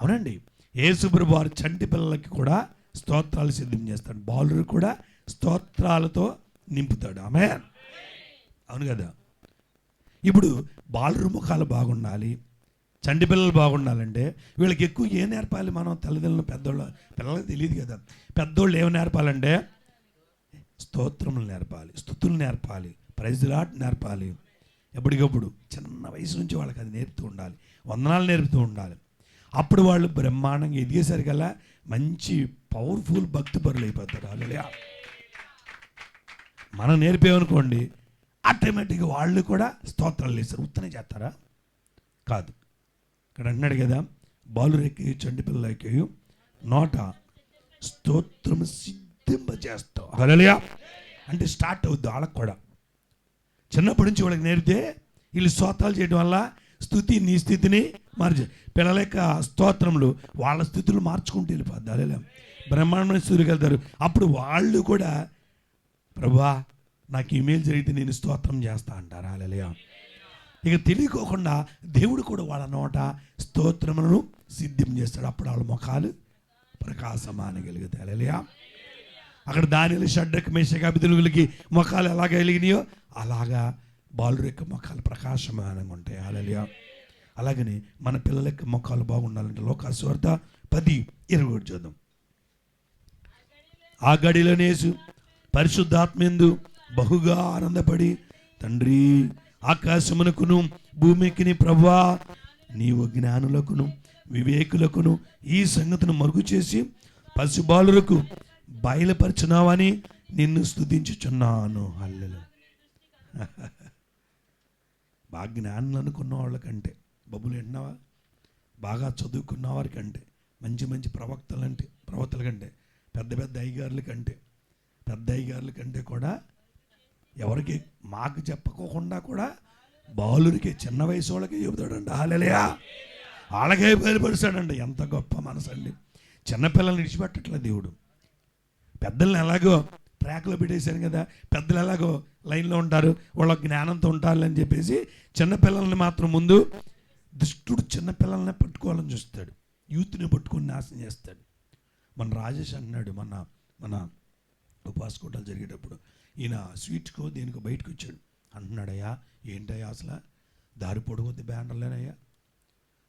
అవునండి. యేసుప్రభు వారు చంటి పిల్లలకి కూడా స్తోత్రాలు సిద్ధం చేస్తాడు. బాలురు కూడా స్తోత్రాలతో నింపుతాడు. ఆమె అవును కదా. ఇప్పుడు బాలురు ముఖాలు బాగుండాలి చంటి పిల్లలు బాగుండాలంటే వీళ్ళకి ఎక్కువ ఏం నేర్పాలి మనం? తల్లిదండ్రులు పెద్దోళ్ళు పిల్లలకి తెలియదు కదా. పెద్దోళ్ళు ఏమి నేర్పాలంటే స్తోత్రములు నేర్పాలి స్థుతులు నేర్పాలి ప్రైజ్లాట్ నేర్పాలి. ఎప్పటికప్పుడు చిన్న వయసు నుంచి వాళ్ళకి అది నేర్పుతూ ఉండాలి. వందనాలు నేర్పుతూ ఉండాలి. అప్పుడు వాళ్ళు బ్రహ్మాండంగా ఎదిగేసరికల్లా మంచి పవర్ఫుల్ భక్తి పరులు అయిపోతారు అలా మనం నేర్పేమనుకోండి ఆటోమేటిక్గా వాళ్ళు కూడా స్తోత్రాలు వేస్తారు ఉత్తనే చేస్తారా? కాదు. ఇక్కడ అంటున్నాడు కదా బాలురెక్కి చండి పిల్లలకి నోట స్తోత్రం సిద్ధింపజేస్తావు. హల్లెలూయా. అంటే స్టార్ట్ అవుద్ది వాళ్ళకి కూడా. చిన్నప్పటి నుంచి వాళ్ళకి నేర్పితే వీళ్ళు స్తోత్రాలు చేయడం వల్ల స్థుతి నీ స్థితిని మార్చి. పిల్లల యొక్క స్తోత్రములు వాళ్ళ స్థితులు మార్చుకుంటూ వెళ్ళిపోద్ది. అలా బ్రహ్మాండమైన స్థితికి వెళ్తారు అప్పుడు వాళ్ళు కూడా ప్రభా నాకు ఇమెయిల్ జరిగితే నేను స్తోత్రం చేస్తా అంటారు. అలలియా ఇక తెలియకోకుండా దేవుడు కూడా వాళ్ళ నోట స్తోత్రములను సిద్ధం చేస్తాడు. అప్పుడు వాళ్ళ ముఖాలు ప్రకాశమానగలుగుతాయి అలలియా అక్కడ దానిలు షడ్డక్ మేషకాభితులుగులకి ముఖాలు ఎలాగ వెలిగినాయో అలాగా బాలుర యొక్క ముఖాలు ప్రకాశమానంగా ఉంటాయి. అలలియా అలాగని మన పిల్లల యొక్క ముఖాలు బాగుండాలంటే లోకాస్వార్త పది ఇరవై ఒకటి చూద్దాం. ఆ గడిలోనేసు పరిశుద్ధాత్మెందు బహుగా ఆనందపడి తండ్రి ఆకాశమునకును భూమికిని ప్రభా నీవు జ్ఞానులకును వివేకులకును ఈ సంగతిని మరుగు చేసి పసిబాలులకు బయలుపరిచినావని నిన్ను స్తుతించుచున్నాను. హల్లెలు బాగా జ్ఞానులు అనుకున్న వాళ్ళకంటే బబ్బులు వింటున్నావా బాగా చదువుకున్న వారికంటే మంచి మంచి ప్రవక్తలంటే ప్రవక్తల కంటే పెద్ద పెద్ద అయ్యగారుల కంటే పెద్ద అయ్యగారుల కంటే కూడా ఎవరికి మాకు చెప్పకోకుండా కూడా బాలురికి చిన్న వయసు వాళ్ళకి చెబుతాడండి హాలెలయా వాళ్ళకే బయలుపరుస్తాడండి ఎంత గొప్ప మనసు అండి చిన్నపిల్లల్ని విడిచిపెట్టట్లే దేవుడు. పెద్దల్ని ఎలాగో ట్రాక్లో పెట్టేశాను కదా. పెద్దలు ఎలాగో లైన్లో ఉంటారు వాళ్ళ జ్ఞానంతో ఉంటారు చెప్పేసి చిన్నపిల్లల్ని మాత్రం ముందు దుష్టుడు చిన్నపిల్లల్ని పట్టుకోవాలని చూస్తాడు. యూత్ని పట్టుకొని నాశనం చేస్తాడు. మన రాజేష్ అన్నాడు మన మన ఉపవాస జరిగేటప్పుడు ఈయన స్వీట్కో దేనికో బయటకు వచ్చాడు. అంటున్నాడయ్యా ఏంటయ్యా అసలు? దారి పొడుగుద్ది బ్యానర్లేనయ్యా?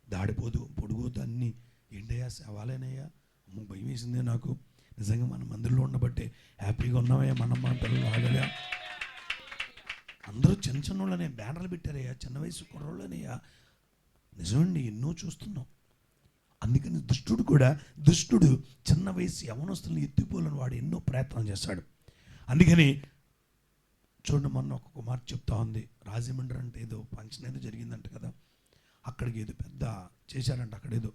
దాడి పొదు పొడుగుద్ది అన్నీ. ఏంటయ్యా సేవాలేనయ్యా? భయం వేసిందే నాకు. నిజంగా మన మందిరంలో ఉండబట్టే హ్యాపీగా ఉన్నామయ్యా మనం మన పిల్లలు ఆగలే అందరూ చిన్న చిన్న వాళ్ళనే బ్యానర్లు పెట్టారయ్యా చిన్న వయసు కుర్రోళ్ళనయ్యా. నిజమండి ఎన్నో చూస్తున్నాం. అందుకని దుష్టుడు కూడా దుష్టుడు చిన్న వయసు యవనస్తులను ఎత్తిపోలని వాడు ఎన్నో ప్రయత్నాలు చేశాడు. అందుకని చూడండి మొన్న ఒక కుమార్ చెప్తా ఉంది. రాజమండ్రి అంటే ఏదో ఫంక్షన్ ఏదో జరిగిందంట కదా. అక్కడికి ఏదో పెద్ద చేశారంట అక్కడ ఏదో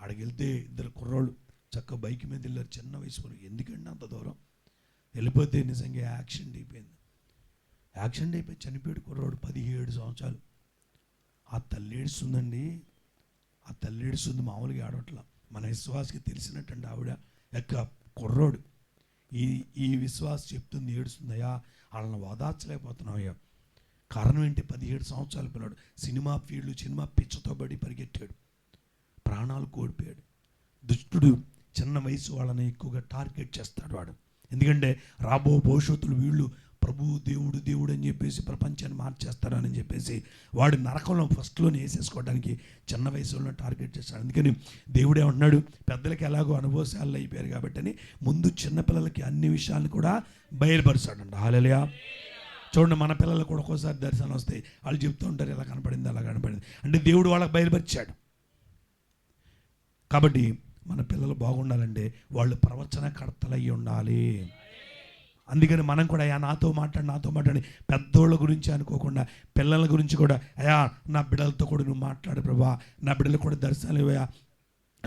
అక్కడికి వెళ్తే ఇద్దరు కుర్రోళ్ళు చక్క బైక్ మీద వెళ్ళారు చిన్న వయసు వరకు. ఎందుకండి అంత దూరం? వెళ్ళిపోతే నిజంగా యాక్సిడెంట్ అయిపోయింది. యాక్సిడెంట్ అయిపోయి చనిపోయాడు కుర్రోడు పదిహేడు సంవత్సరాలు. ఆ తల్లి ఏడుస్తుందండి. ఆ తల్లి ఏడుస్తుంది మామూలుగా ఆడవట్లా మన విశ్వాసకి తెలిసినట్టండి ఆవిడ. యొక్క కుర్రోడు. ఈ ఈ విశ్వాస చెప్తుంది ఏడుస్తుందయ్యా వాళ్ళని ఓదార్చలేకపోతున్నావయ్యా కారణం ఏంటి? పదిహేడు సంవత్సరాల పిల్లాడు. సినిమా ఫీల్డ్ సినిమా పిచ్చతో పడి పరిగెట్టాడు. ప్రాణాలు కోల్పోయాడు. దుష్టుడు చిన్న వయసు వాళ్ళని ఎక్కువగా టార్గెట్ చేస్తాడు వాడు. ఎందుకంటే రాబో భవిష్యత్తులు వీళ్ళు ప్రభు దేవుడు దేవుడు అని చెప్పేసి ప్రపంచాన్ని మార్చేస్తాడని చెప్పేసి వాడు నరకంలో ఫస్ట్లోనే వేసేసుకోవడానికి చిన్న వయసులో టార్గెట్ చేస్తాడు. అందుకని దేవుడు ఏమంటున్నాడు? పెద్దలకి ఎలాగో అనుభవశాలు అయిపోయారు కాబట్టి అని ముందు చిన్నపిల్లలకి అన్ని విషయాలను కూడా బయలుపరుస్తాడంట. హాలలియా చూడండి మన పిల్లలు కూడా ఒక్కోసారి దర్శనం వస్తాయి. వాళ్ళు చెప్తూ ఉంటారు ఇలా కనపడింది అలా కనపడింది. అంటే దేవుడు వాళ్ళకి బయలుపరిచాడు. కాబట్టి మన పిల్లలు బాగుండాలంటే వాళ్ళు ప్రవచన కర్తలయ్యి ఉండాలి. అందుకని మనం కూడా అయ్యా నాతో మాట్లాడి నాతో మాట్లాడి. పెద్దోళ్ళ గురించి అనుకోకుండా పిల్లల గురించి కూడా అయ్యా నా బిడ్డలతో కూడా నువ్వు మాట్లాడు ప్రభా. నా బిడ్డలు కూడా దర్శనాలు ఇవ్వయా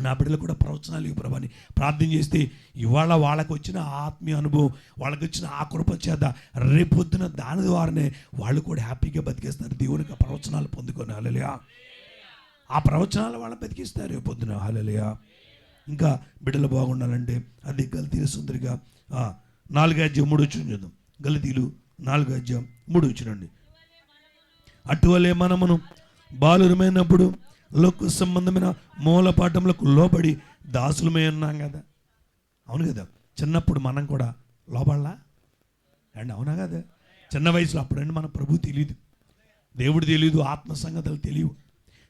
నా బిడ్డలు కూడా ప్రవచనాలు ఇవ్వు ప్రభా అని ప్రార్థన చేస్తే ఇవాళ వాళ్ళకి వచ్చిన ఆత్మీయ అనుభవం వాళ్ళకి వచ్చిన ఆ కృప చేత రేపొద్దున దాని ద్వారానే వాళ్ళు కూడా హ్యాపీగా బతికేస్తారు దేవునికి ప్రవచనాలు పొందుకొని హలలియా ఆ ప్రవచనాలు వాళ్ళని బతికిస్తారు రేపు పొద్దున హల్లెలూయా. ఇంకా బిడ్డలు బాగుండాలంటే అది గల్తీల సుందరిగా నాలుగు మూడు వచ్చిన చూద్దాం. గల్తీలు నాలుగు మూడు వచ్చినండి అటువలే మనమును బాలురమైనప్పుడు లోక సంబంధమైన మూలపాఠములకు లోబడి దాసులమై ఉన్నాం కదా. అవును కదా చిన్నప్పుడు మనం కూడా లోబడలా? అండ్ అవునా కదా? చిన్న వయసులో అప్పుడండి మన ప్రభు తెలియదు దేవుడు తెలియదు ఆత్మ సంగతులు తెలియవు.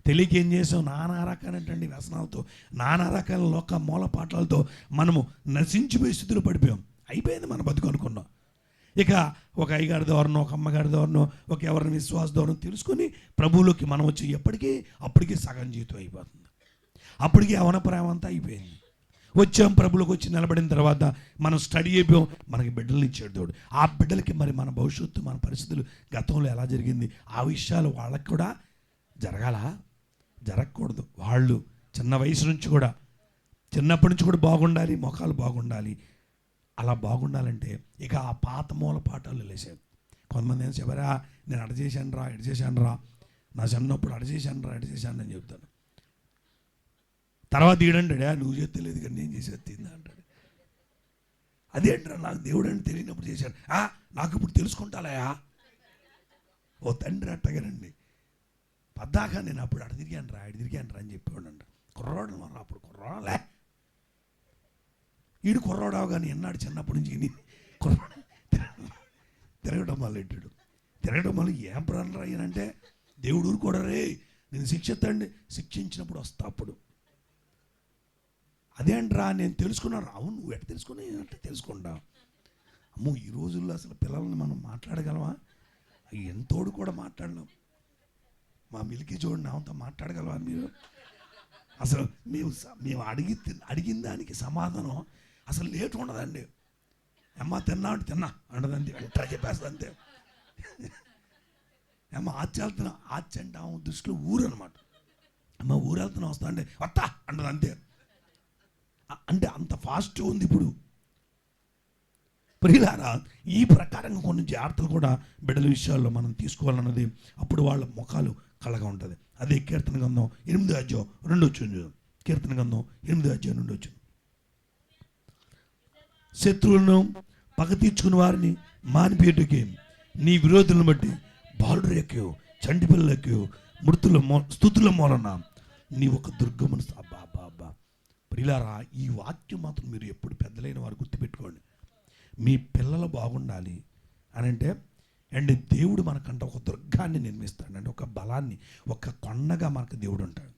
తెలియక ఏం చేసాం నానా రకాలైనటువంటి వ్యసనాలతో నానా రకాల లోక పాటలతో మనము నశించిపోయే స్థితిలో పడిపోయాం. అయిపోయింది మన బతుకు అనుకున్నాం. ఇక ఒక అయ్యగారి ధోరణం ఒక అమ్మగారి ధోరణం ఒక ఎవరిని విశ్వాస ధోరణం తెలుసుకొని ప్రభువులోకి మనం వచ్చి ఎప్పటికీ అప్పటికే సగం జీవితం అయిపోతుంది. అప్పటికి అవన ప్రేమ అంతా అయిపోయింది. వచ్చాం ప్రభులకు వచ్చి నిలబడిన తర్వాత మనం స్టడీ అయిపోయాం. మనకి బిడ్డలు ఇచ్చాడు దేవుడు. ఆ బిడ్డలకి మరి మన భవిష్యత్తు మన పరిస్థితులు గతంలో ఎలా జరిగింది? ఆ విషయాలు వాళ్ళకి కూడా జరగాల? జరగకూడదు. వాళ్ళు చిన్న వయసు నుంచి కూడా చిన్నప్పటి నుంచి కూడా బాగుండాలి మొఖాలు బాగుండాలి. అలా బాగుండాలంటే ఇక ఆ పాత మూల పాఠాలు లేసాయి కొంతమంది ఏం చెప్పారా నేను అడ చేశాను రా ఇడ చేశాను రా నా చిన్నప్పుడు అడ చేశాను రా ఇడ చేశాను అని చెప్తాను. తర్వాత ఈడంటాడా నువ్వు చేస్తలేదు కానీ నేను చేసేది తిందా అంటాడు. అదేంట్రా నాకు దేవుడు అని తెలియనప్పుడు చేశాను నాకు ఇప్పుడు తెలుసుకుంటాలయా? ఓ తండ్రి అట్టగానండి పద్దాక నేను అప్పుడు అటు తిరిగాను రా అటు తిరిగాను రా అని చెప్పేవాడు అంట. కుర్రాడు మరి అప్పుడు కుర్రాలే ఈడు కుర్రాడావు కానీ ఎన్నాడు చిన్నప్పటి నుంచి ఇన్ని కుర్రాడు? తిరగడం మొదలెట్టాడు తిరగడం వల్ల ఏం ప్రాణం రాయనంటే దేవుడు ఊరుకోడా రే నేను శిక్షిస్తాండి శిక్షించినప్పుడు వస్తా అప్పుడు. అదేంట్రా నేను తెలుసుకున్నాను. అవును నువ్వు ఎట్ట తెలుసుకుని అంటే తెలుసుకుంటా. అమ్మో ఈ రోజుల్లో అసలు పిల్లల్ని మనం మాట్లాడగలమా? ఎంతోడు కూడా మాట్లాడలేం. మా మిలికి చూడండి అంత మాట్లాడగలవా మీరు? అసలు మేము మేము అడిగి అడిగిన దానికి సమాధానం అసలు లేట్ ఉండదండి. అమ్మ తిన్నా అంటే తిన్నా అంటదండి వెంటనే చెప్పేస్తుంది అంతే. అమ్మ ఆచి వెళ్తున్నా ఆచి అంటే ఆమె దృష్టిలో ఊరు అనమాట అమ్మ ఊరెళ్తున్నా వస్తా అంటే వస్తా అంటది అంతే అంటే అంత ఫాస్ట్ ఉంది ఇప్పుడు. ప్రియులారా ఈ ప్రకారంగా కొన్ని జాగ్రత్తలు కూడా బిడ్డల విషయాల్లో మనం తీసుకోవాలన్నది అప్పుడు వాళ్ళ ముఖాలు కలగా ఉంటుంది. అదే కీర్తన గంధం ఎనిమిది అధ్యాయం రెండు వచ్చింది కీర్తన గంధం ఎనిమిది అధ్యాయం రెండు వచ్చి శత్రువులను పగ తీర్చుకుని వారిని మానిపేటుకి నీ విరోధులను బట్టి బాలుడు ఎక్కయో చంటి పిల్లలు ఎక్కయో మృతుల మో స్థుతుల మూలన నీ ఒక దుర్గమును అబ్బా అబ్బా అబ్బా. ప్రిలారా ఈ వాక్యం మాత్రం మీరు ఎప్పుడు పెద్దలైన వారు గుర్తుపెట్టుకోండి. మీ పిల్లలు బాగుండాలి. అని అంటే అండ్ దేవుడు మనకంట ఒక దుర్గాన్ని నిర్మిస్తాడు అంటే ఒక బలాన్ని ఒక కొండగా మనకు దేవుడు ఉంటాడు.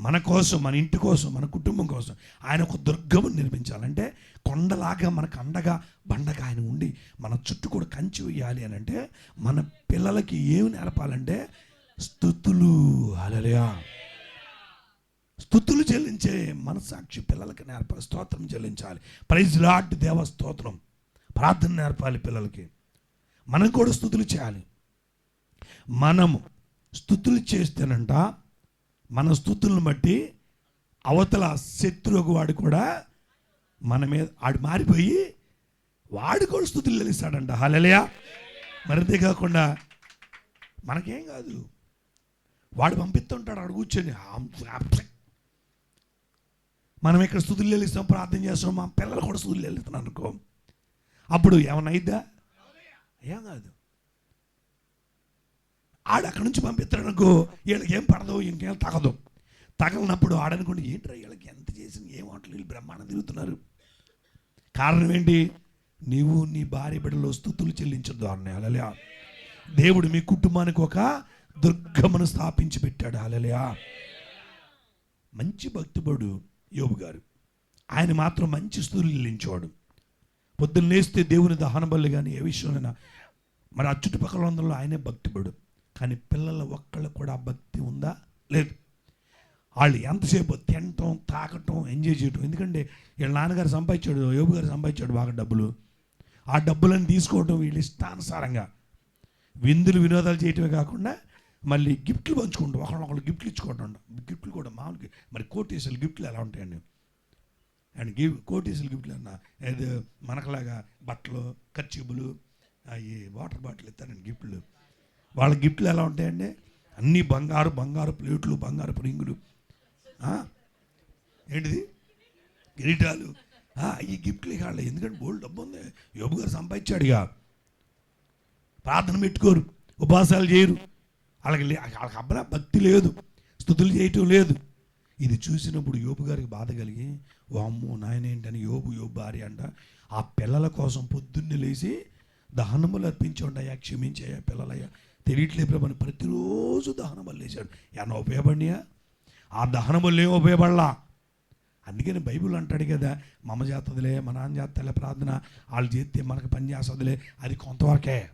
మన కోసం మన ఇంటి కోసం మన కుటుంబం కోసం ఆయన ఒక దుర్గమును నిర్మించాలంటే కొండలాగా మనకు అండగా బండగా ఆయన ఉండి మన చుట్టూ కూడా కంచి వేయాలి అని అంటే మన పిల్లలకి ఏమి నేర్పాలంటే స్థుతులు అలలియా స్థుతులు చెల్లించే మనసాక్షి పిల్లలకి నేర్పాలి స్తోత్రం చెల్లించాలి. ప్రైజ్ లాట్ దేవ స్తోత్రం. ప్రార్థన నేర్పాలి పిల్లలకి. మనం కూడా స్థుతులు చేయాలి. మనము స్థుతులు చేస్తేనంట మన స్థుతులను బట్టి అవతల శత్రువు వాడు కూడా మన మీద ఆడు మారిపోయి వాడు కూడా స్థుతులు తెలుస్తాడంట హలలియా మరింతే కాకుండా మనకేం కాదు. వాడు పంపిస్తుంటాడు ఆడు కూర్చొని. మనం ఇక్కడ స్థుతులు చెల్లిస్తాం ప్రార్థన చేస్తాం మా పిల్లలు కూడా స్థుతులు చెల్లిస్తున్నాం అనుకో. అప్పుడు ఏమైనా అయిద్దా? ఏం కాదు. ఆడ అక్కడి నుంచి పంపిస్తాడనుకో వీళ్ళకి ఏం పడదు ఇంకేం తగదు. తగలనప్పుడు ఆడనుకోండి ఏంట్రా వీళ్ళకి ఎంత చేసిన ఏం వంటలు వీళ్ళు బ్రహ్మాండం తిరుగుతున్నారు? కారణం ఏంటి? నీవు నీ భార్య బిడ్డలో స్థుతులు చెల్లించదు అన్నయ్య. అలలియా దేవుడు మీ కుటుంబానికి ఒక దుర్గమను స్థాపించి పెట్టాడు. అలలియా మంచి భక్తిపడు యోబు గారు. ఆయన మాత్రం మంచి స్థుతులు చెల్లించేవాడు. పొద్దున్న లేస్తే దేవుని దహన బలి కానీ ఏ విషయంలోనైనా. మరి ఆ చుట్టుపక్కల అందరిలో ఆయనే భక్తిపడు. కానీ పిల్లల ఒక్కళ్ళు కూడా భక్తి ఉందా? లేదు. వాళ్ళు ఎంతసేపు తినటం తాకటం ఎంజాయ్ చేయటం. ఎందుకంటే వీళ్ళ నాన్నగారు సంపాదించాడు యోబు గారు సంపాదించాడు బాగా డబ్బులు. ఆ డబ్బులను తీసుకోవటం వీళ్ళు ఇష్టానుసారంగా. విందులు వినోదాలు చేయటమే కాకుండా మళ్ళీ గిఫ్ట్లు పంచుకుంటాం. ఒకళ్ళొకళ్ళు గిఫ్ట్లు ఇచ్చుకోవటం. గిఫ్ట్లు కూడా మామూలుగా మరి కోటేశ్వర గిఫ్ట్లు ఎలా ఉంటాయండి? అండ్ గివ్ కోటేశ్వర గిఫ్ట్లు అన్న. ఏదో మనకలాగా బట్టలు ఖర్చుబులు అవి వాటర్ బాటిల్ ఇస్తారండి గిఫ్ట్లు. వాళ్ళ గిఫ్ట్లు ఎలా ఉంటాయండి? అన్నీ బంగారు బంగారు ప్లేట్లు బంగారు రింగులు ఏంటిది? కిరీటాలు ఈ గిఫ్ట్లు ఇక ఎందుకంటే బోల్డ్ డబ్బు ఉంది. యోబు గారు సంపాదించాడుగా ప్రార్థన పెట్టుకోరు. ఉపవాసాలు చేయరు. వాళ్ళకి వాళ్ళకి అబ్బరా భక్తి లేదు. స్థుతులు చేయటం లేదు. ఇది చూసినప్పుడు యోబు గారికి బాధ కలిగి వామ్మో నాయన ఏంటని యోబు యోబు భార్య అంట ఆ పిల్లల కోసం పొద్దున్నే లేచి దహనములు అర్పించండి అయ్యా క్షమించయ్యా పిల్లలయ్యా. తెలియట్లే ప్రభు అని ప్రతిరోజు దహనములు లేచాడు. ఏమన్నా ఉపయోగపడినాయా? ఆ దహనములు ఏం ఉపయోగపడలా? అందుకని బైబిల్ అంటాడు కదా మమ చేస్తుందిలే మా నాన్న చేస్తలే ప్రార్థన వాళ్ళు చేస్తే మనకు పని చేస్తుందిలే అది కొంతవరకే.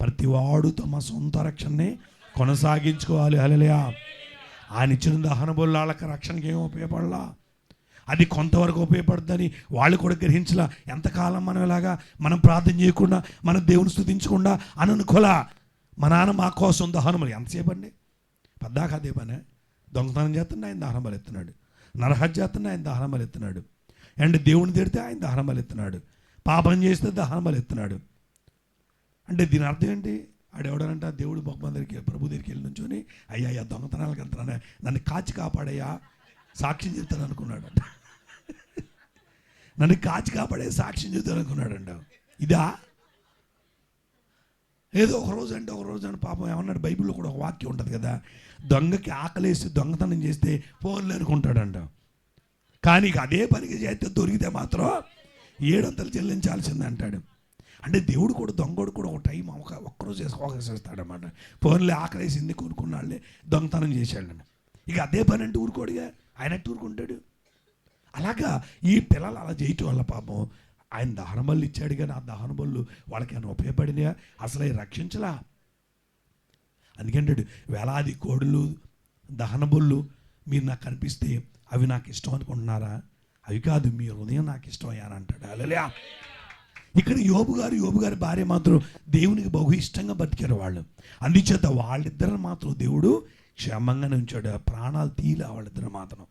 ప్రతివాడు తమ సొంత రక్షణని కొనసాగించుకోవాలి. అలలియా ఆయన ఇచ్చిన దహన బొల్లు వాళ్ళకి రక్షణకి ఏం ఉపయోగపడలా? అది కొంతవరకు ఉపయోగపడుతుందని వాళ్ళు కూడా గ్రహించలా. ఎంతకాలం మనం ఇలాగా మనం ప్రార్థన చేయకుండా మనం దేవుని స్థుతించకుండా అని అనుకోలా మా నాన్న మా కోసం దహనములు ఎంతసేపు అండి? పద్దాక అదే పనే. దొంగతనం చేస్తున్నా ఆయన దహనం బలి ఎత్తున్నాడు నరహత్య చేస్తున్నా ఆయన దహనం బలి ఎత్తున్నాడు అండ్ దేవుని తిడితే ఆయన దహనం బలెత్తున్నాడు. పాపం చేస్తే దహనం బలెత్తున్నాడు. అంటే దీని అర్థం ఏంటి? ఆడెవడనంట దేవుడు మొహమ్మద్ దగ్గరికి ప్రభు దగ్గరికి వెళ్ళి నుంచొని అయ్యా అయ్యా దొంగతనాలకు వెళ్తున్నాను నన్ను కాచి కాపాడయ్యా. సాక్ష్యం చెప్తాను అనుకున్నాడంట నన్ను కాచి కాపాడే సాక్ష్యం చెప్తాను అనుకున్నాడంట ఇదా? ఏదో ఒక రోజు అంటే ఒక రోజు అంటే పాపం ఏమన్నాడు? బైబిల్లో కూడా ఒక వాక్యం ఉంటుంది కదా దొంగకి ఆకలేసి దొంగతనం చేస్తే ఫోన్లు అనుకుంటాడంట. కానీ అదే పనికి చేస్తే దొరికితే మాత్రం ఏడంతలు చెల్లించాల్సింది అంటాడు. అంటే దేవుడు కూడా దొంగడు కూడా ఒక టైం ఒక ఒక్కరోజు చేసి చేస్తాడనమాట ఫోన్లే ఆకలేసింది కొనుక్కున్నాళ్ళే దొంగతనం చేశాడని ఇక అదే పని అంటే ఊరుకోడుగా? ఆయనట్టు ఊరుకుంటాడు? అలాగా ఈ పిల్లలు అలా చేయటం వల్ల పాపం ఆయన దహన బళ్ళు ఇచ్చాడు కానీ ఆ దహన బళ్ళు వాళ్ళకి ఏమైనా ఉపయోగపడినాయా? అసలు అవి రక్షించలా? అందుకంటాడు వేలాది కోడులు దహన బొళ్ళు మీరు నాకు కనిపిస్తే అవి నాకు ఇష్టం అనుకుంటున్నారా? అవి కాదు మీ హృదయం నాకు ఇష్టం అయ్యా అలలే ఇక్కడ యోబు గారు యోబు గారి భార్య మాత్రం దేవునికి బహు ఇష్టంగా బతికారు వాళ్ళు. అందుచేత వాళ్ళిద్దరిని మాత్రం దేవుడు క్షేమంగానే ఉంచాడు. ప్రాణాలు తీలా వాళ్ళిద్దరు మాత్రం.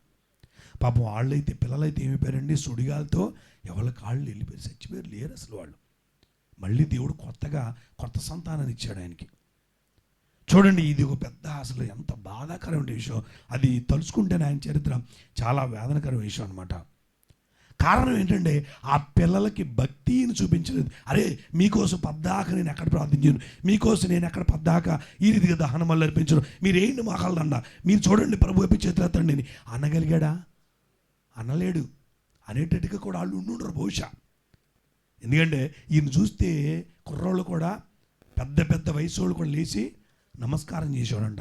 పాపం వాళ్ళైతే పిల్లలైతే ఏమైపోయారండి సుడిగాలతో ఎవరి కాళ్ళు వెళ్ళిపోయారు చచ్చిపోయారు లేరు అసలు వాళ్ళు. మళ్ళీ దేవుడు కొత్తగా కొత్త సంతానాన్ని ఇచ్చాడు ఆయనకి. చూడండి ఇది ఒక పెద్ద అసలు ఎంత బాధాకరమైన విషయం. అది తలుచుకుంటేనే ఆయన చరిత్ర చాలా వేదనకరమైన విషయం అనమాట కారణం ఏంటంటే ఆ పిల్లలకి భక్తిని చూపించలేదు అరే మీకోసం పద్దాక నేను ఎక్కడ ప్రార్థించాను? మీకోసం నేను ఎక్కడ పద్దాక ఈ రీతిగా దహనం వల్ల అర్పించను? మీరు ఏంటి మాకలదండ మీరు చూడండి ప్రభు వైపు చేతులెత్తండి అనగలిగాడా? అనలేడు. అనేటట్టుగా కూడా వాళ్ళు ఉండుండరు బహుశా. ఎందుకంటే ఈయన చూస్తే కుర్రోళ్ళు కూడా పెద్ద పెద్ద వయసు వాళ్ళు కూడా లేచి నమస్కారం చేసేవాడంట.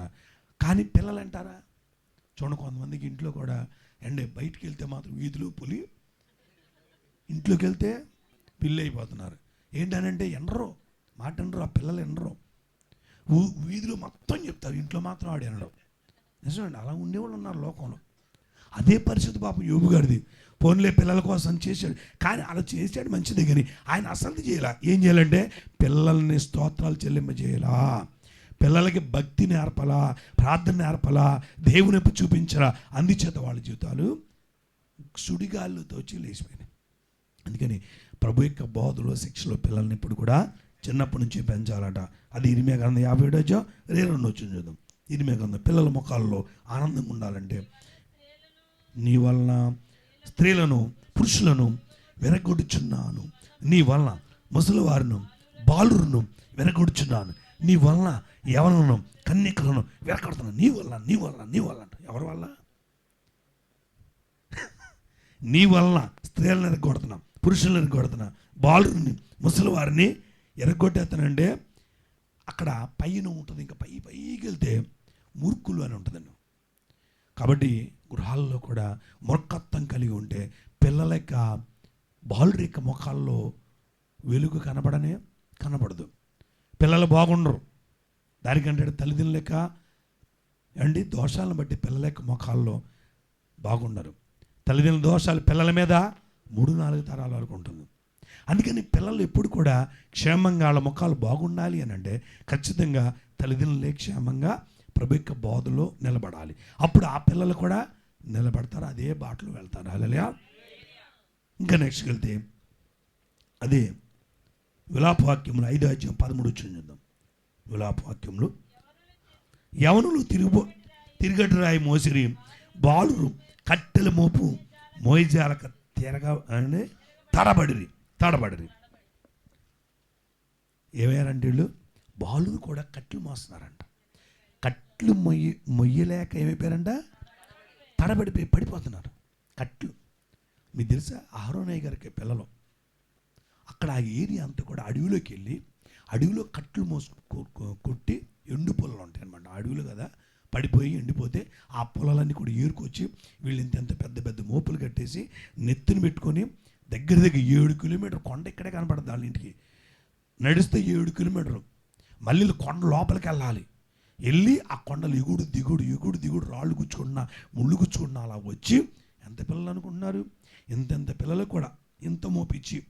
కానీ పిల్లలు అంటారా చూడండి కొంతమందికి ఇంట్లో కూడా అండ్ బయటికి వెళ్తే మాత్రం వీధిలో పులి ఇంట్లోకి వెళ్తే పిల్లి అయిపోతున్నారు ఏంటనంటే ఎండరు మాట ఎండరు ఆ పిల్లలు ఎండరు. ఊ- వీధిలో మొత్తం చెప్తారు ఇంట్లో మాత్రం ఆడు ఎనడం నిజమండి అలా ఉండేవాళ్ళు ఉన్నారు లోకంలో. అదే పరిస్థితి పాపం యోగు గారిది. ఫోన్లే పిల్లల కోసం చేశాడు కానీ అలా చేశాడు మంచిది కానీ ఆయన అసలు చేయాల. ఏం చేయాలంటే పిల్లల్ని స్తోత్రాలు చెల్లింపజేయాలా. పిల్లలకి భక్తి నేర్పలా ప్రార్థన నేర్పలా దేవుని చూపించరా అందుచేత వాళ్ళ జీవితాలు సుడిగాళ్ళతో వచ్చి లేచిపోయినాయి. అందుకని ప్రభు యొక్క బోధలో శిక్షలో పిల్లల్ని ఇప్పుడు కూడా చిన్నప్పటి నుంచి పెంచాలట. అది ఇరిమే గ్రంథం యాభై ఏడు వచ్చా రే రెండు చూద్దాం ఇరిమే గ్రంథం పిల్లల ముఖాల్లో ఆనందంగా ఉండాలంటే నీ వలన స్త్రీలను పురుషులను వెనగొడుచున్నాను నీ వలన ముసలివారును బాలురును వెనగొడుచున్నాను నీ వలన ఎవలను కన్యకలను వెరగొడుతున్నాను. నీ వల్ల నీ వల్ల నీ వల్ల అంట. ఎవరి వల్ల నీ వలన స్త్రీలను ఎరగొడుతున్నా పురుషులను కొడుతున్నా. బాలుని ముసలివారిని ఎరగొట్టేస్తానంటే అక్కడ పైన ఉంటుంది. ఇంకా పై పైకి వెళ్తే మురుకులు అని ఉంటుందండి. కాబట్టి గృహాల్లో కూడా మూర్ఖత్వం కలిగి ఉంటే పిల్లల యొక్క బాలుర యొక్క ముఖాల్లో వెలుగు కనబడనే కనబడదు. పిల్లలు బాగుండరు. దానికంటే తల్లిదండ్రుల యొక్క అండి దోషాలను బట్టి పిల్లల యొక్క ముఖాల్లో బాగుండరు. తల్లిదండ్రుల దోషాలు పిల్లల మీద మూడు నాలుగు తరాల వరకు ఉంటుంది. అందుకని పిల్లలు ఎప్పుడు కూడా క్షేమంగా వాళ్ళ ముఖాలు బాగుండాలి అని అంటే ఖచ్చితంగా తల్లిదండ్రులే క్షేమంగా ప్రభు యొక్క బోధలో నిలబడాలి. అప్పుడు ఆ పిల్లలు కూడా నిలబడతారు అదే బాటలో వెళ్తారు. అలలియా ఇంకా నెక్స్ట్కి వెళ్తే అదే విలాపవాక్యములు ఐదో అధ్యాయం పదమూడు వచ్చి చూద్దాం. విలాపవాక్యములు యవనులు తిరుగు తిరగటి రాయి మోసిరి బాలురు కట్టెల మోపు మోయిజాలక తిరగ అని తడబడిరి తడబడిరి. ఏమయ్యారంటే వీళ్ళు? బాలు కూడా కట్లు మోస్తున్నారంట. కట్లు మొయ్యి మొయ్యలేక ఏమైపోయారంట? తడబడిపోయి పడిపోతున్నారు. కట్లు. మీకు తెలుసా? ఆరోనయ్య గారికి పిల్లలు. అక్కడ ఆ ఏరియా అంతా కూడా అడవిలోకి వెళ్ళి అడవిలో కట్లు మోసు కొట్టి ఎండు పొలాలు ఉంటాయి అనమాట అడవిలో కదా. పడిపోయి ఎండిపోతే ఆ పొలాలన్నీ కూడా ఏరుకొచ్చి వీళ్ళు ఇంత ఎంత పెద్ద పెద్ద మోపులు కట్టేసి నెత్తిని పెట్టుకొని దగ్గర దగ్గర ఏడు కిలోమీటర్ కొండ ఇక్కడే కనపడదు వాళ్ళ ఇంటికి. నడిస్తే ఏడు కిలోమీటర్లు మళ్ళీ కొండ లోపలికి వెళ్ళాలి. వెళ్ళి ఆ కొండలు ఎగుడు దిగుడు ఎగుడు దిగుడు రాళ్ళు గుచ్చుకుంటున్నా ముళ్ళు గుచ్చుకుంటున్నా అలా వచ్చి ఎంత పిల్లలు అనుకుంటున్నారు? ఇంతెంత పిల్లలు కూడా ఇంత మోపిచ్చి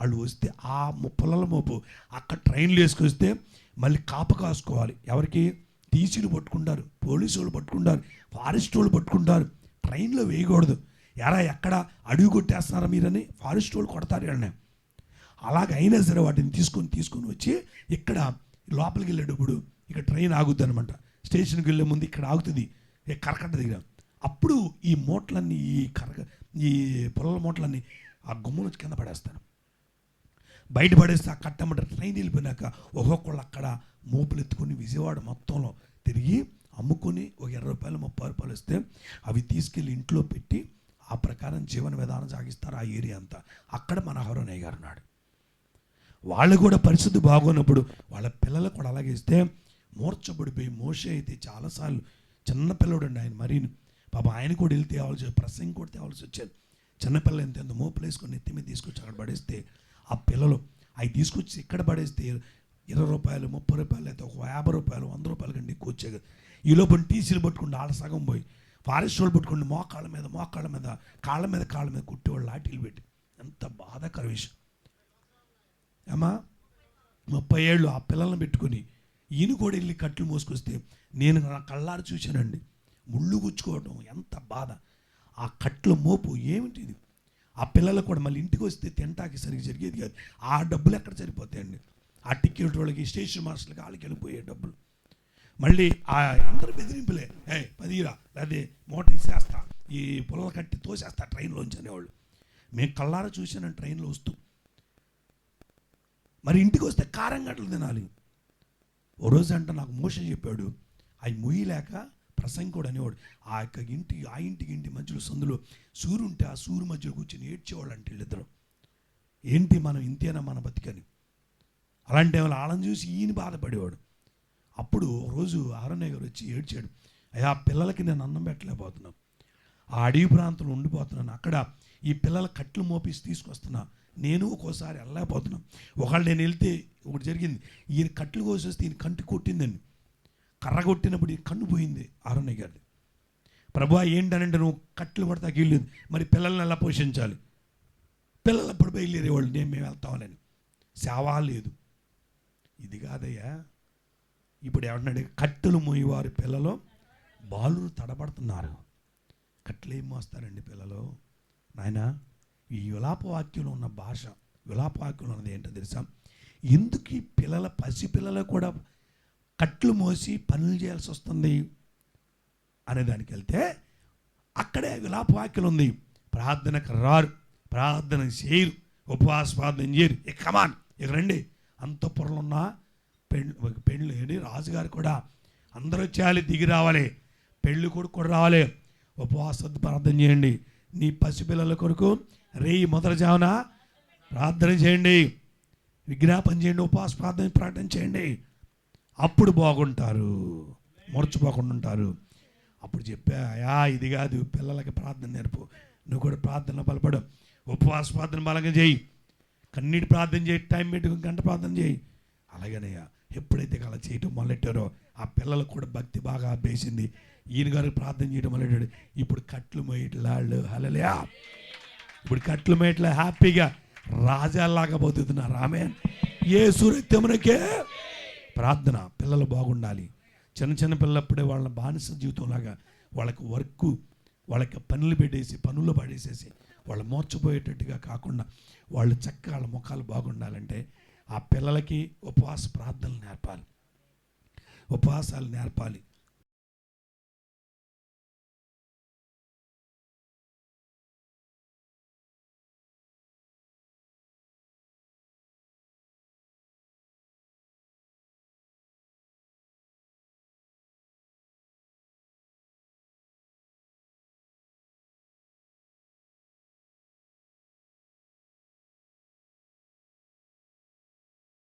వాళ్ళు వస్తే ఆ పిల్లల మోపు. అక్కడ ట్రైన్లు వేసుకొస్తే మళ్ళీ కాపు కాసుకోవాలి. ఎవరికి? టీసీలు పట్టుకుంటారు పోలీసు వాళ్ళు పట్టుకుంటారు ఫారెస్ట్ వాళ్ళు పట్టుకుంటారు. ట్రైన్లో వేయకూడదు. ఎరా ఎక్కడ అడుగు కొట్టేస్తున్నారా మీరని ఫారెస్ట్ వాళ్ళు కొడతారు వెళ్ళనే. అలాగ అయినా సరే వాటిని తీసుకొని తీసుకొని వచ్చి ఇక్కడ లోపలికి వెళ్ళేటప్పుడు ఇక్కడ ట్రైన్ ఆగుద్ది అనమాట స్టేషన్కి వెళ్ళే ముందు ఇక్కడ ఆగుతుంది. కరకట్ట దగ్గర. అప్పుడు ఈ మూటలన్నీ ఈ కరక ఈ పొలాల మూటలన్నీ ఆ గుమ్మం కింద పడేస్తాను. బయట పడేస్తే ఆ కట్టమంటారు ట్రైన్ వెళ్ళిపోయినాక ఒక్కొక్కళ్ళు అక్కడ మోపులు ఎత్తుకొని విజయవాడ మొత్తంలో తిరిగి అమ్ముకొని ఒక ఇరవై రూపాయలు ముప్పై రూపాయలు ఇస్తే అవి తీసుకెళ్ళి ఇంట్లో పెట్టి ఆ ప్రకారం జీవన విధానం సాగిస్తారు ఆ ఏరియా అంతా. అక్కడ మన హరోనయ్య గారు నాడు వాళ్ళు కూడా పరిస్థితి బాగోనప్పుడు వాళ్ళ పిల్లలు కూడా అలాగే ఇస్తే మూర్చబడిపోయి మోసే అయితే చాలాసార్లు చిన్న పిల్లడు అండి ఆయన మరీను. పాప ఆయన కూడా వెళ్తే తేవాల్సి ప్రసంగం కూడా తేవాల్సి వచ్చేది. చిన్నపిల్లలు ఎంత ఎంత మోపులు వేసుకొని నెత్తి మీద తీసుకొచ్చి అక్కడ పడేస్తే ఆ పిల్లలు అవి తీసుకొచ్చి ఇక్కడ పడేస్తే ఇరవై రూపాయలు ముప్పై రూపాయలు అయితే ఒక యాభై రూపాయలు వంద రూపాయలు కంటే ఎక్కువ వచ్చేది ఈ లోపల టీసీలు పట్టుకుంటే ఆడ సగం పోయి ఫారెస్ట్ వాళ్ళు పట్టుకుంటే మోకాళ్ళ మీద మోకాళ్ళ మీద కాళ్ళ మీద కాళ్ళ మీద కుట్టేవాళ్ళు లాఠీలు పెట్టి. ఎంత బాధాకర విషయం. ఏమా? ముప్పై ఏళ్ళు ఆ పిల్లల్ని పెట్టుకొని ఈయన కూడా వెళ్ళి కట్లు మోసుకొస్తే నేను నా కళ్ళారు చూశానండి. ముళ్ళు గుచ్చుకోవడం ఎంత బాధ. ఆ కట్ల మోపు ఏమిటిది ఆ పిల్లలు కూడా మళ్ళీ ఇంటికి వస్తే తింటాకి సరిగ్గా జరిగేది కాదు. ఆ డబ్బులు ఎక్కడ సరిపోతాయండి? ఆ టికెట్ వాళ్ళకి స్టేషన్ మాస్టర్లకి వాళ్ళకి వెళ్ళిపోయే డబ్బులు. మళ్ళీ ఆ అందరు బెదిరింపులే. ఏ పదిరా అదే మోటార్ ఇసేస్తా ఈ పొలాలు కట్టి తోసేస్తా ట్రైన్లోంచి అనేవాళ్ళు. మేము కళ్ళారా చూసాను ట్రైన్లో వస్తూ. మరి ఇంటికి వస్తే కారం గడ్డలు తినాలి. ఓ రోజు అంటే నాకు మోషన్ చెప్పాడు. అవి మొయ్యలేక ప్రసంగుడు అనేవాడు. ఆ యొక్క ఇంటి ఆ ఇంటికి ఇంటి మధ్యలో సందులో సూర్యుంటే ఆ సూర్యు మధ్యలో కూర్చొని ఏడ్చేవాళ్ళు అంటే వీళ్ళిద్దరు. ఏంటి మనం ఇంతేనా మన బతికని? అలాంటి వాళ్ళు వాళ్ళని చూసి ఈయన బాధపడేవాడు. అప్పుడు రోజు ఆరణ్య గారు వచ్చి ఏడ్చాడు అయ్యా పిల్లలకి నేను అన్నం పెట్టలేకపోతున్నాను. ఆ అడవి ప్రాంతంలో ఉండిపోతున్నాను. అక్కడ ఈ పిల్లల కట్లు మోపిసి తీసుకొస్తున్నా. నేను ఒక్కోసారి వెళ్ళలేకపోతున్నాను. ఒకళ్ళు నేను వెళ్తే ఒకటి జరిగింది. ఈయన కట్లు కోసేస్తే ఈయన కంటి కొట్టిందండి. కర్ర కొట్టినప్పుడు ఈయన కన్ను పోయింది ఆరణ్య గారిది. ప్రభా ఏంటనంటే నువ్వు కట్లు కొడతా వీల్లేదు మరి పిల్లల్ని ఎలా పోషించాలి? పిల్లలు అప్పుడు బయలుదేరేవాళ్ళు? నేను మేము వెళ్తామని. సేవ లేదు. ఇది కాదయ్యా. ఇప్పుడు ఏమంటున్నాడు? కట్టెలు మోయేవారి పిల్లలు బాలురు తడబడుతున్నారు. కట్టెలు ఏం మోస్తారండి పిల్లలు? నాయన ఈ విలాప వాక్యంలో ఉన్న భాష విలాప వాక్యంలో ఉన్నది ఏంటో తెలుసా? ఎందుకు ఈ పిల్లల పసి పిల్లలు కూడా కట్లు మోసి పనులు చేయాల్సి వస్తుంది? అనే దానికి వెళ్తే అక్కడే విలాపవాక్యం ఉంది. ప్రార్థనకు రారు ప్రార్థన చేయరు ఉపవాస ప్రార్థన చేయరు. ఇక కమాన్ ఇక రండి. అంతఃపురంలో ఉన్న పెళ్ళి పెళ్ళి ఏంటి రాజుగారు కూడా అందరూ చేయాలి దిగి రావాలి. పెళ్ళి కొడుకు కూడా రావాలి. ఉపవాస ప్రార్థన చేయండి. నీ పసిపిల్లల కొరకు రేయి మొదటి జామున ప్రార్థన చేయండి. విజ్ఞాపన చేయండి ఉపవాస ప్రార్థన ప్రార్థన చేయండి. అప్పుడు బాగుంటారు. మూర్చిపోకుండా ఉంటారు. అప్పుడు చెప్పా యా ఇది కాదు పిల్లలకి ప్రార్థన నేర్పు. నువ్వు కూడా ప్రార్థన బలపడు. ఉపవాస ప్రార్థన బలంగా చేయి. కన్నీటి ప్రార్థన చేయి టైం పెట్టుకుని గంట ప్రార్థన చేయి. అలాగనయ్యా ఎప్పుడైతే అలా చేయటం మొదలెట్టారో ఆ పిల్లలకు కూడా భక్తి బాగా అభ్యసింది. ఈయన గారికి ప్రార్థన చేయడం మొదలెట్టాడు. ఇప్పుడు కట్లు మొయ్యట్లాళ్ళు హలలయా ఇప్పుడు కట్లు మొయ్యట్లా హ్యాపీగా రాజాలాగా బతుకుతున్నారు. ఆమె ఏ సూర్యత్యమునకే ప్రార్థన. పిల్లలు బాగుండాలి. చిన్న చిన్న పిల్లప్పుడే వాళ్ళ బానిస జీవితంలాగా వాళ్ళకి వర్క్ వాళ్ళకి పనులు పెట్టేసి పనులు పడేసేసి వాళ్ళు మోర్చిపోయేటట్టుగా కాకుండా వాళ్ళు చక్కగా వాళ్ళ ముఖాలు బాగుండాలంటే ఆ పిల్లలకి ఉపవాస ప్రార్థనలు నేర్పాలి. ఉపవాసాలు నేర్పాలి.